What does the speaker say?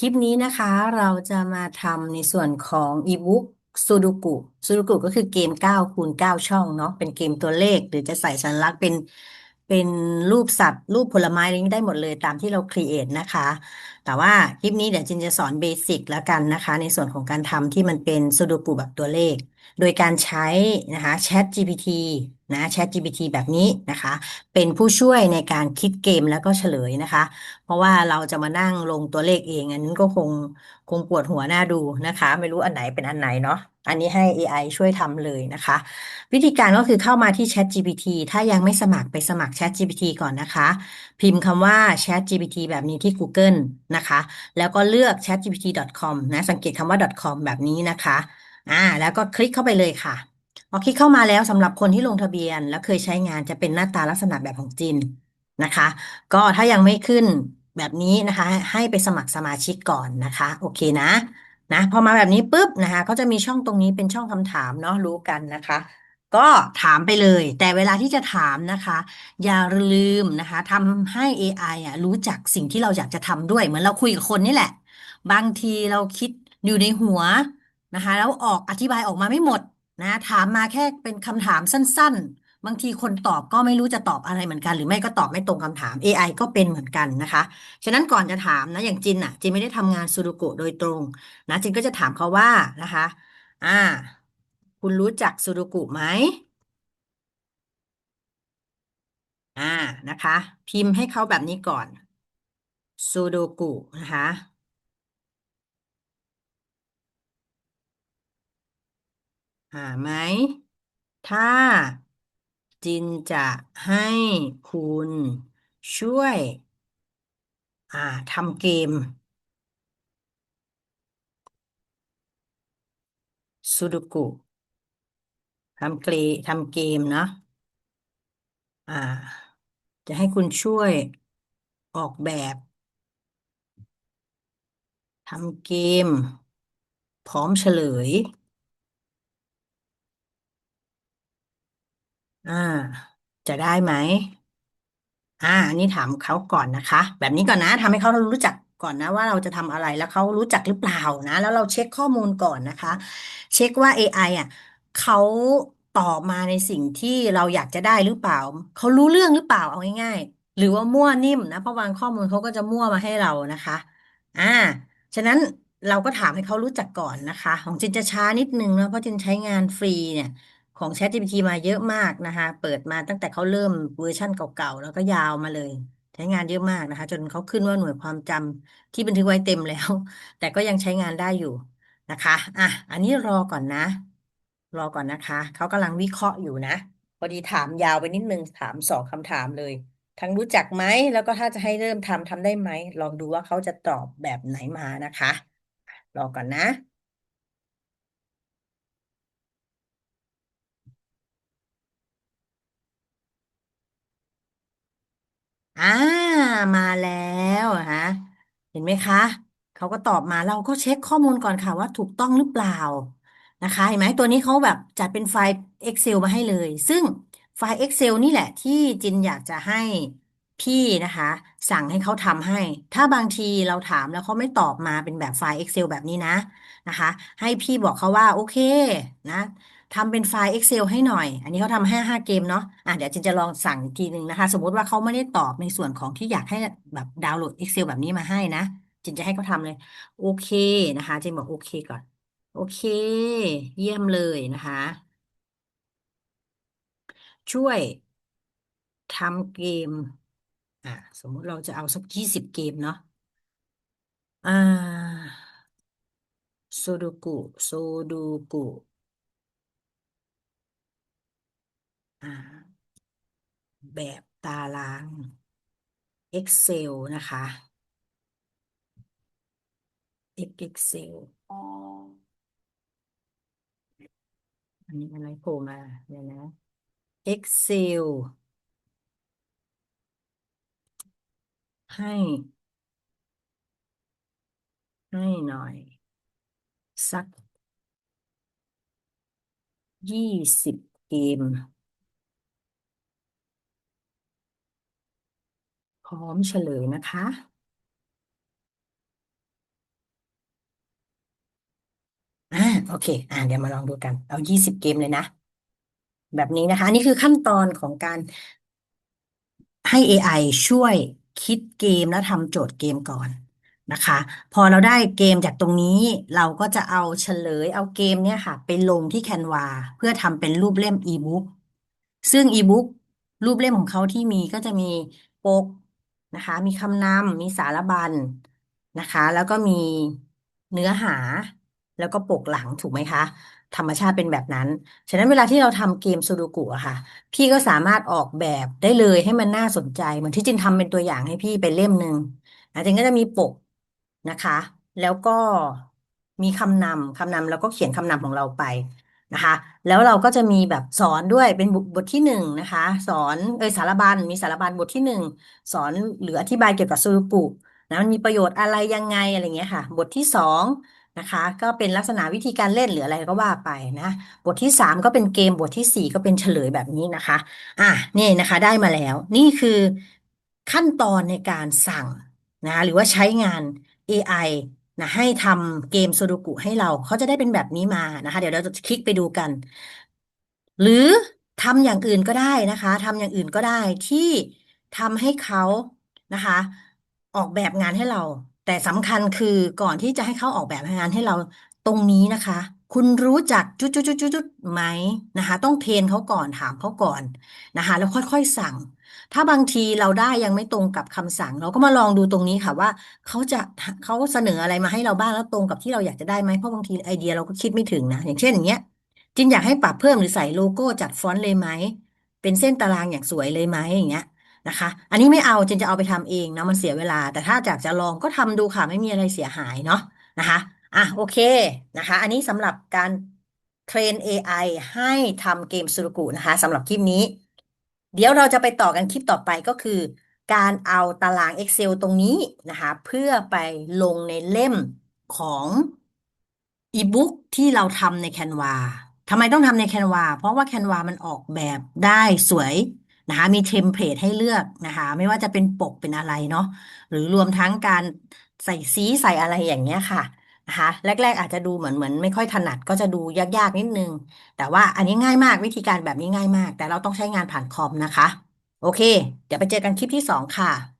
คลิปนี้นะคะ เราจะมาทำในส่วนของอีบุ๊กซูดูกุซูดูกุก็คือเกม9คูณ9ช่องเนาะเป็นเกมตัวเลข หรือจะใส่สัญลักษณ์เป็นเป็นรูปสัตว์ รูปผลไม้อะไรนี้ได้หมดเลยตามที่เราครีเอทนะคะแต่ว่าคลิปนี้เดี๋ยวจินจะสอนเบสิกแล้วกันนะคะ ในส่วนของการทำที่มันเป็นซูดูกุแบบตัวเลข โดยการใช้นะคะ Chat GPT นะ Chat GPT แบบนี้นะคะ เป็นผู้ช่วยในการคิดเกมแล้วก็เฉลยนะคะ เพราะว่าเราจะมานั่งลงตัวเลขเอง อันนั้นก็คงคงปวดหัวหน้าดูนะคะ ไม่รู้อันไหนเป็นอันไหนเนาะอันนี้ให้ AI ช่วยทำเลยนะคะ วิธีการก็คือเข้ามาที่ Chat GPT ถ้ายังไม่สมัครไปสมัคร Chat GPT ก่อนนะคะ พิมพ์คำว่า Chat GPT แบบนี้ที่ Google นะคะ แล้วก็เลือก chatgpt.com นะสังเกตคำว่า .com แบบนี้นะคะอ่าแล้วก็คลิกเข้าไปเลยค่ะพอคลิกเข้ามาแล้วสำหรับคนที่ลงทะเบียน แล้วเคยใช้งานจะเป็นหน้าตาลักษณะแบบของจินนะคะ ก็ถ้ายังไม่ขึ้นแบบนี้นะคะ ให้ไปสมัครสมาชิกก่อนนะคะ โอเคนะนะพอมาแบบนี้ปุ๊บนะคะ ก็จะมีช่องตรงนี้เป็นช่องคำถามเนาะรู้กันนะคะ ก็ถามไปเลย แต่เวลาที่จะถามนะคะ อย่าลืมนะคะทำให้ AI อะรู้จักสิ่งที่เราอยากจะทำด้วย เหมือนเราคุยกับคนนี่แหละ บางทีเราคิดอยู่ในหัวนะคะ แล้วออกอธิบายออกมาไม่หมดนะ ถามมาแค่เป็นคำถามสั้น ๆ บางทีคนตอบก็ไม่รู้จะตอบอะไรเหมือนกัน หรือไม่ก็ตอบไม่ตรงคำถาม AI ก็เป็นเหมือนกันนะคะ ฉะนั้นก่อนจะถามนะอย่างจินอะจินไม่ได้ทำงานซูดูโกะโดยตรงนะจินก็จะถามเขาว่านะคะ อ่า คุณรู้จักซูดูกุไหม อ่านะคะ พิมพ์ให้เขาแบบนี้ก่อนซูดูกุนะคะ หาไหม ถ้าจินจะให้คุณช่วย อ่าทำเกมซูดูกุ ทำเกมทำเกมเนาะอ่า จะให้คุณช่วยออกแบบทำเกม พร้อมเฉลย อ่า จะได้ไหม อ่าอันนี้ถามเขาก่อนนะคะ แบบนี้ก่อนนะทำให้เขารู้จักก่อนนะว่าเราจะทำอะไรแล้วเขารู้จักหรือเปล่านะ แล้วเราเช็คข้อมูลก่อนนะคะ เช็คว่า AI อไออะ เขาตอบมาในสิ่งที่เราอยากจะได้หรือเปล่า เขารู้เรื่องหรือเปล่าเอาง่ายๆ หรือว่ามั่วนิ่มนะเพราะบางข้อมูลเขาก็จะมั่วมาให้เรานะคะ อ่า ฉะนั้นเราก็ถามให้เขารู้จักก่อนนะคะ ของจินจะช้านิดนึงนะเพราะจินใช้งานฟรีเนี่ย ของ ChatGPT มาเยอะมากนะคะ เปิดมาตั้งแต่เขาเริ่มเวอร์ชั่นเก่าๆ แล้วก็ยาวมาเลย ใช้งานเยอะมากนะคะ จนเขาขึ้นว่าหน่วยความจำที่บันทึกไว้เต็มแล้ว แต่ก็ยังใช้งานได้อยู่นะคะ อะ อันนี้รอก่อนนะ รอก่อนนะคะ เขากำลังวิเคราะห์อยู่นะพอดีถามยาวไปนิดนึง ถามสองคำถามเลย ทั้งรู้จักไหม แล้วก็ถ้าจะให้เริ่มทำทำได้ไหม ลองดูว่าเขาจะตอบแบบไหนมานะคะ รอก่อนนะอ่ามาแล้วฮะเห็นไหมคะ เขาก็ตอบมาเราก็เช็คข้อมูลก่อนค่ะว่าถูกต้องหรือเปล่า นะคะเห็นไหมตัวนี้เขาแบบจัดเป็นไฟล์ Excel มาให้เลย ซึ่งไฟล์ Excel นี่แหละที่จินอยากจะให้พี่นะคะ สั่งให้เขาทำให้ ถ้าบางทีเราถามแล้วเขาไม่ตอบมาเป็นแบบไฟล์ Excel แบบนี้นะนะคะ ให้พี่บอกเขาว่า โอเคนะทำเป็นไฟล์ Excel ให้หน่อย อันนี้เขาทำให้ห้าเกมเนาะอะเดี๋ยวจินจะลองสั่งอีกทีหนึ่งนะคะ สมมติว่าเขาไม่ได้ตอบในส่วนของที่อยากให้แบบดาวน์โหลด Excel แบบนี้มาให้นะจินจะให้เขาทำเลย โอเคนะคะจินบอกโอเคก่อน โอเค เยี่ยมเลยนะคะ ช่วยทำเกม อะสมมุติเราจะเอาสักยี่สิบเกมเนาะอ่าโซดูกุโซดูกุอ่า แบบตาราง Excel นะคะ Excel อันนี้อะไรโผล่มาเดี๋ยวนะ Excel ให้ ให้หน่อย สักยี่สิบเกม พร้อมเฉลยนะคะ โอเค อ่าเดี๋ยวมาลองดูกัน เอายี่สิบเกมเลยนะ แบบนี้นะคะอันนี้คือขั้นตอนของการให้ AI ช่วยคิดเกมและทำโจทย์เกมก่อนนะคะ พอเราได้เกมจากตรงนี้ เราก็จะเอาเฉลย เอาเกมเนี่ยค่ะ ไปลงที่ Canva เพื่อทำเป็นรูปเล่มอีบุ๊กซึ่งอีบุ๊กรูปเล่มของเขาที่มีก็จะมีปกนะคะ มีคำนำมีสารบัญนะคะ แล้วก็มีเนื้อหา แล้วก็ปกหลังถูกไหมคะ ธรรมชาติเป็นแบบนั้น ฉะนั้นเวลาที่เราทำเกมซูโดกุอะค่ะ พี่ก็สามารถออกแบบได้เลยให้มันน่าสนใจ เหมือนที่จินทำเป็นตัวอย่างให้พี่ไปเล่มหนึ่งอาจารย์ก็จะมีปกนะคะ แล้วก็มีคำนำคำนำแล้วก็เขียนคำนำของเราไปนะคะ แล้วเราก็จะมีแบบสอนด้วยเป็นบทที่หนึ่งนะคะ สอนเออสารบัญมีสารบัญบทที่หนึ่งสอนหรืออธิบายเกี่ยวกับซูรุกุนะมันมีประโยชน์อะไรยังไงอะไรเงี้ยค่ะ บทที่สอง นะคะ ก็เป็นลักษณะวิธีการเล่นหรืออะไรก็ว่าไปนะ บทที่สามก็เป็นเกมบทที่สี่ก็เป็นเฉลยแบบนี้นะคะ อะนี่นะคะได้มาแล้ว นี่คือขั้นตอนในการสั่งนะหรือว่าใช้งาน AI นะให้ทำเกมโซโดกุให้เราเขาจะได้เป็นแบบนี้มานะคะ เดี๋ยวเราจะคลิกไปดูกัน หรือทำอย่างอื่นก็ได้นะคะทำอย่างอื่นก็ได้ที่ทำให้เขานะคะ ออกแบบงานให้เรา แต่สำคัญคือก่อนที่จะให้เขาออกแบบงานให้เราตรงนี้นะคะ คุณรู้จักจุดจุดจุดจุดจุดไหมนะคะ ต้องเทรนเขาก่อนถามเขาก่อนนะคะ แล้วค่อยๆสั่ง ถ้าบางทีเราได้ยังไม่ตรงกับคำสั่ง เราก็มาลองดูตรงนี้ค่ะว่าเขาจะเขาเสนออะไรมาให้เราบ้างแล้วตรงกับที่เราอยากจะได้ไหมเพราะบางทีไอเดียเราก็คิดไม่ถึงนะอย่างเช่นอย่างเงี้ยจินอยากให้ปรับเพิ่มหรือใส่โลโก้จัดฟอนต์เลยไหมเป็นเส้นตารางอย่างสวยเลยไหมอย่างเงี้ย นะคะ อันนี้ไม่เอาจนจะเอาไปทำเองนะมันเสียเวลา แต่ถ้าอยากจะลองก็ทำดูค่ะไม่มีอะไรเสียหายเนาะนะคะอะโอเคนะคะ อันนี้สำหรับการเทรน AI ให้ทำเกมสุรุกุนะคะสำหรับคลิปนี้ เดี๋ยวเราจะไปต่อกันคลิปต่อไปก็คือ การเอาตาราง Excel ตรงนี้นะคะ เพื่อไปลงในเล่มของอีบุ๊กที่เราทำในแคนวาทำไมต้องทำในแคนวาเพราะว่าแคนวามันออกแบบได้สวย นะคะมีเทมเพลตให้เลือกนะคะไม่ว่าจะเป็นปกเป็นอะไรเนาะหรือรวมทั้งการใส่สีใส่อะไรอย่างเงี้ยค่ะนะคะแรก ๆ อาจจะดูเหมือนเหมือนไม่ค่อยถนัดก็จะดูยากๆนิดนึง แต่ว่าอันนี้ง่ายมากวิธีการแบบนี้ง่ายมาก แต่เราต้องใช้งานผ่านคอมนะคะ โอเค เดี๋ยวไปเจอกันคลิปที่สองค่ะ